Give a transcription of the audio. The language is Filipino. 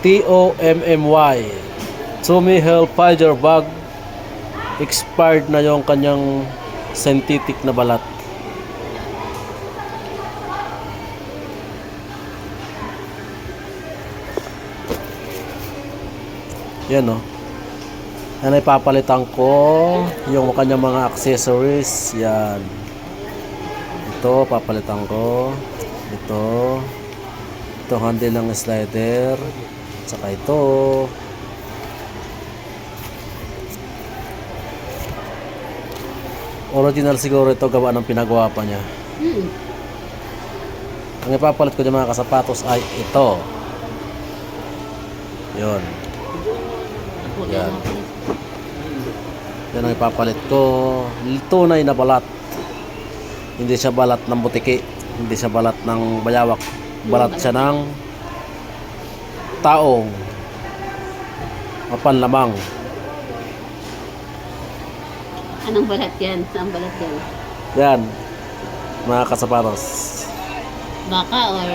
T-O-M-M-Y Tommy Hilfiger bag expired na yung kanyang synthetic na balat. Yan o yan ay papalitan ko yung kanyang mga accessories. Yan. Ito papalitan ko. Ito ito handle ng slider. Saka ito. Original siguro ito gawa ng pinagawa pa niya. Hmm. ang ipapalit ko ng mga kasapatos ay ito. Yun. Yan. yan ang ipapalit ko. Tunay na balat. Hindi siya balat ng butiki. Hindi siya balat ng bayawak balat siya ng taong mapanlamang Anong balat yan? Saan balat yan? yan mga kasapatos Baka or